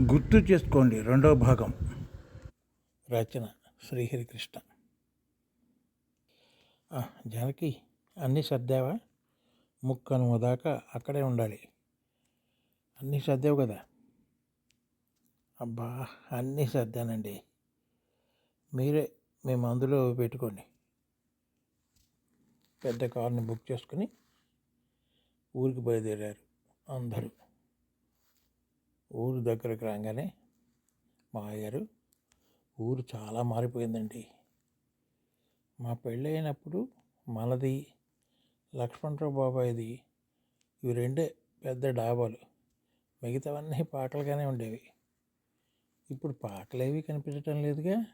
గుర్తు చేసుకోండి రెండవ భాగం. రచన శ్రీహరికృష్ణ. జానకి అన్నీ సర్దావా? ముక్కను దాకా అక్కడే ఉండాలి. అన్నీ సర్దావు కదా? అబ్బా అన్నీ సర్దానండి. మీరే మీ మందులో పెట్టుకోండి. పెద్ద కార్ని బుక్ చేసుకుని ఊరికి బయలుదేరారు అందరూ. ఊరు దగ్గరకు రాగానే మా గారు ఊరు చాలా మారిపోయిందండి. మా పెళ్ళైనప్పుడు మనది లక్ష్మణరావు బాబాయిది ఇవి రెండే పెద్ద డాబాలు. మిగతావన్నీ పాటలుగానే ఉండేవి. ఇప్పుడు పాటలేవి కనిపించటం లేదుగా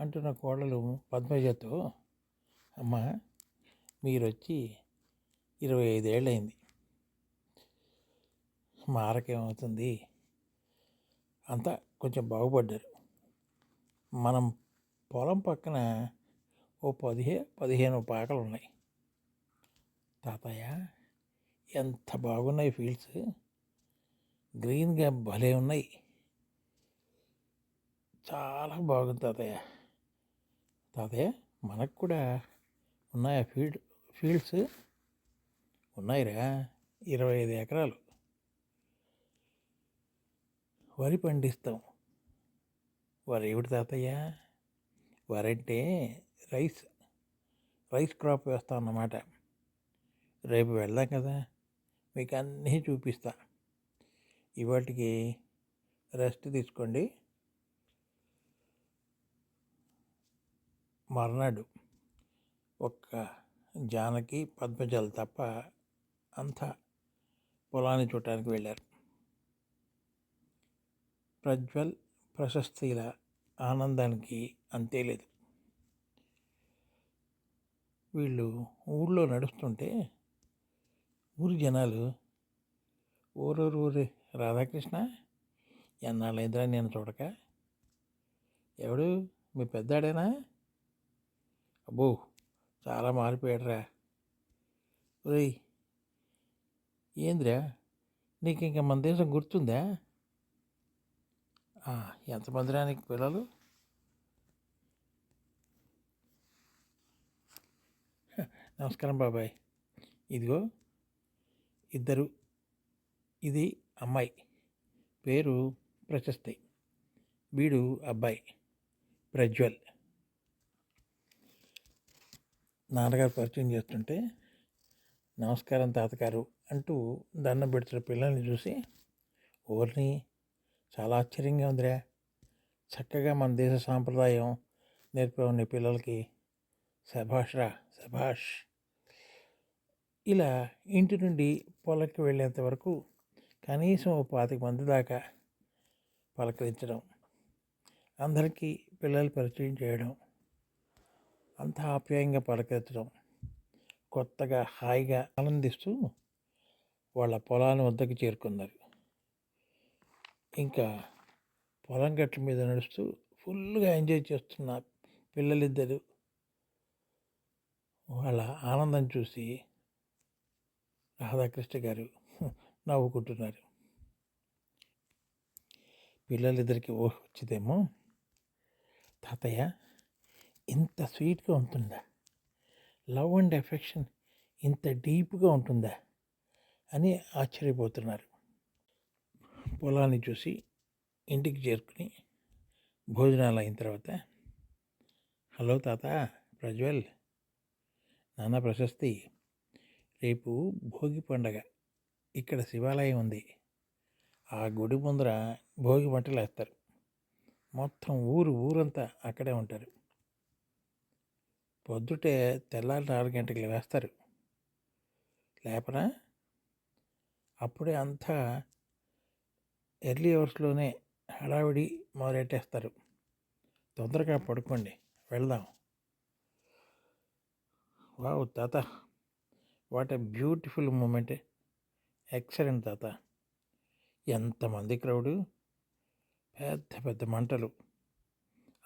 అంటున్న కోడలు పద్మజతో అమ్మ మీరు వచ్చి ఇరవై ఐదేళ్ళయింది. మారకేమవుతుంది? అంతా కొంచెం బాగుపడ్డారు. మనం పొలం పక్కన ఓ పదిహే పదిహేను పాకలు ఉన్నాయి తాతయ్య ఎంత బాగున్నాయి ఫీల్డ్స్. గ్రీన్గా భలే ఉన్నాయి. చాలా బాగుంది తాతయ్య. తాతయ్య మనకు కూడా ఉన్నాయా ఫీల్డ్ ఫీల్డ్స్? ఉన్నాయిరా. ఇరవై ఐదు ఎకరాలు. వరి పండిస్తాం. వరి ఏమిటి తాతయ్య? వరి అంటే రైస్ రైస్ క్రాప్ వేస్తాం అన్నమాట. రేపు వెళ్దాం కదా మీకు అన్నీ చూపిస్తా. ఇవాటికి రెస్ట్ తీసుకోండి. మర్నాడు ఒక్క జానకి పద్మజలు తప్ప అంతా పొలాన్ని చూడటానికి వెళ్ళారు. ప్రజ్వల్ ప్రశస్తిల ఆనందానికి అంతే లేదు. వీళ్ళు ఊళ్ళో నడుస్తుంటే ఊరి జనాలు ఊరూరు ఊరి రాధాకృష్ణ ఎన్నాళ్ళైందిరా నేను చూడక? ఎవడు? మీ పెద్దాడేనా? అబ్బో చాలా మారిపోయాడురా. ఒరేయ్ ఏందిరా? నీకు ఇంకా మన దేశం గుర్తుందా? ఎంతమంది రానికి పిల్లలు? నమస్కారం బాబాయ్. ఇదిగో ఇద్దరు. ఇది అమ్మాయి. పేరు ప్రశస్తి. వీడు అబ్బాయి. ప్రజ్వల్. నాన్నగారు పరిచయం చేస్తుంటే నమస్కారం తాతగారు అంటూ దండం పెడుతున్న పిల్లల్ని చూసి ఓర్ని చాలా ఆశ్చర్యంగా ఉందిరా. చక్కగా మన దేశ సాంప్రదాయం నేర్పే నీ పిల్లలకి శభాష్ రా శభాష్ ఇలా ఇంటి నుండి పొలంకి వెళ్ళేంత వరకు కనీసం ఓ పాతిక మంది దాకా పలకరించడం అందరికీ పిల్లలు పరిచయం చేయడం అంత ఆప్యాయంగా పలకరించడం కొత్తగా హాయిగా ఆనందిస్తూ వాళ్ళ పొలాన్ని వద్దకు చేరుకున్నారు. ఇంకా పొలం గట్ల మీద నడుస్తూ ఫుల్గా ఎంజాయ్ చేస్తున్న పిల్లలిద్దరు. వాళ్ళ ఆనందం చూసి రాధాకృష్ణ గారు నవ్వుకుంటున్నారు. పిల్లలిద్దరికి ఊహ వచ్చిందేమో. తాతయ్య ఇంత స్వీట్గా ఉంటుందా? లవ్ అండ్ ఎఫెక్షన్ ఇంత డీప్గా ఉంటుందా? అని ఆశ్చర్యపోతున్నారు. పొలాన్ని చూసి ఇంటికి చేరుకుని భోజనాలు అయిన తర్వాత హలో తాత ప్రజ్వల్ నాన్న ప్రశస్తి. రేపు భోగి పండగ. ఇక్కడ శివాలయం ఉంది. ఆ గుడి ముందర భోగి మంటలు వేస్తారు. మొత్తం ఊరు ఊరంతా అక్కడే ఉంటారు. పొద్దుటే తెల్లారి నాలుగు గంటలకు వేస్తారు లేపనా? అప్పుడే అంతా ఎర్లీ అవర్స్లోనే హడావిడి మొదలెట్టేస్తారు. తొందరగా పడుకోండి. వెళ్దాం. వావ్ తాత. What a beautiful moment. Excellent తాత. ఎంతమంది క్రౌడు. పెద్ద పెద్ద మంటలు.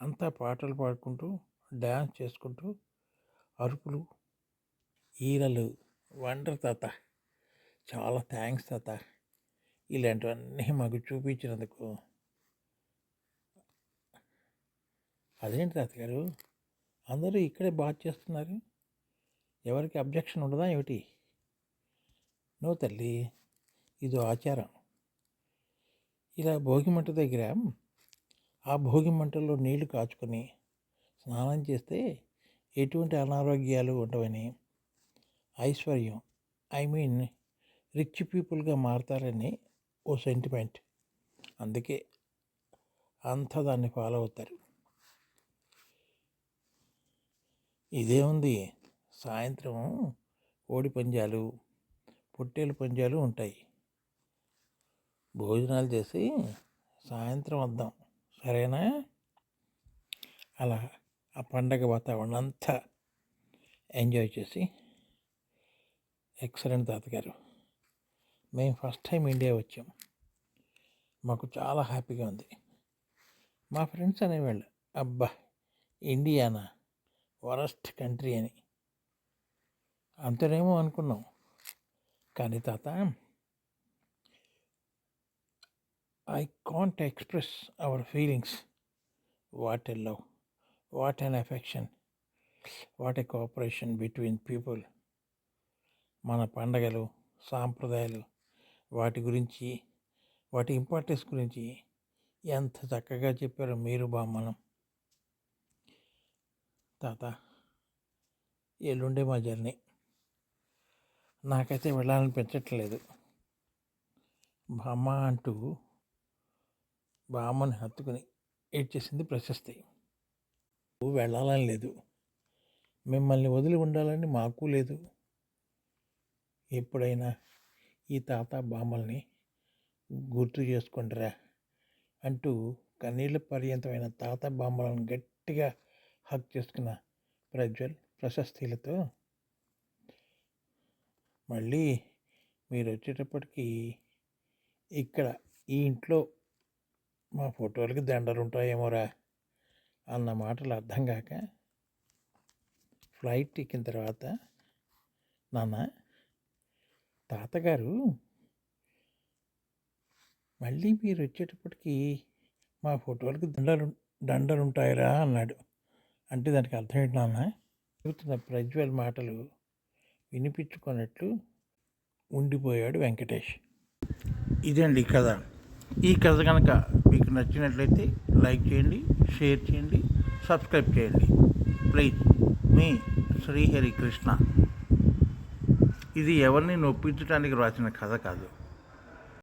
అంతా పాటలు పాడుకుంటూ డ్యాన్స్ చేసుకుంటూ అరుపులు ఈలలు వండర్ తాత. చాలా థ్యాంక్స్ తాత. ఇలాంటివన్నీ మాకు చూపించినందుకు. అదేంటి తాతగారు? అందరూ ఇక్కడే బాగా చేస్తున్నారు. ఎవరికి అబ్జెక్షన్ ఉండదా ఏమిటి? నో తల్లి ఇదో ఆచారం. ఇలా భోగిమంట దగ్గర ఆ భోగిమంటలో నీళ్ళు కాచుకొని స్నానం చేస్తే ఎటువంటి అనారోగ్యాలు ఉండవని ఐశ్వర్యం ఐ మీన్ రిచ్ పీపుల్గా మారతారని ఓ సెంటిమెంట్. అందుకే అంతా దాన్ని ఫాలో అవుతారు. ఇదే ఉంది సాయంత్రం కోడి పంజాలు పొట్టేలు పంజాలు ఉంటాయి. భోజనాలు చేసి సాయంత్రం వద్దాం. సరేనా? అలా ఆ పండగ వాతావరణం అంతా ఎంజాయ్ చేసి. ఎక్సలెంట్ తాతగారు. మేము ఫస్ట్ టైం ఇండియా వచ్చాం. మాకు చాలా హ్యాపీగా ఉంది. మా ఫ్రెండ్స్ అనేవాళ్ళు అబ్బా ఇండియానా? వరస్ట్ కంట్రీ అని. అంతనేమో అనుకున్నాం. కానీ తాత I can't express our feelings. What a love what an affection what a cooperation between people. మన పండగలు సాంప్రదాయాలు వాటి గురించి వాటి ఇంపార్టెన్స్ గురించి ఎంత చక్కగా చెప్పారో మీరు బామ్మలం తాత ఎల్లుండే మా జర్నీ. నాకైతే వెళ్ళాలనిపించట్లేదు బామ్మ అంటూ బామ్మని హత్తుకుని ఏడ్చేసింది ప్రశస్తి. వెళ్ళాలని లేదు. మిమ్మల్ని వదిలి ఉండాలని మాకు లేదు. ఎప్పుడైనా ఈ తాత బామ్మల్ని గుర్తు చేసుకుంటారా? అంటూ కన్నీళ్ళ పర్యంతమైన తాత బామ్మలను గట్టిగా హక్ చేసుకున్న ప్రజ్వల్ ప్రశస్తిలతో మళ్ళీ మీరు వచ్చేటప్పటికి ఇక్కడ ఈ ఇంట్లో మా ఫోటోలకి దండలు ఉంటాయేమోరా అన్న మాటలు అర్థం కాక ఫ్లైట్ ఎక్కిన తర్వాత నాన్న తాతగారు మళ్ళీ మీరు వచ్చేటప్పటికి మా ఫోటోలకి దండలు దండలు ఉంటాయిరా అన్నాడు. అంటే దానికి అర్థం ఏంటి నాన్న చెబుతున్న ప్రజ్వల్ మాటలు వినిపించుకున్నట్లు ఉండిపోయాడు వెంకటేష్. ఇదండి ఈ కథ. ఈ కథ కనుక మీకు నచ్చినట్లయితే లైక్ చేయండి షేర్ చేయండి సబ్స్క్రైబ్ చేయండి. ప్లీజ్ మీ శ్రీహరి కృష్ణ ఇది ఎవరిని నొప్పించడానికి రాసిన కథ కాదు.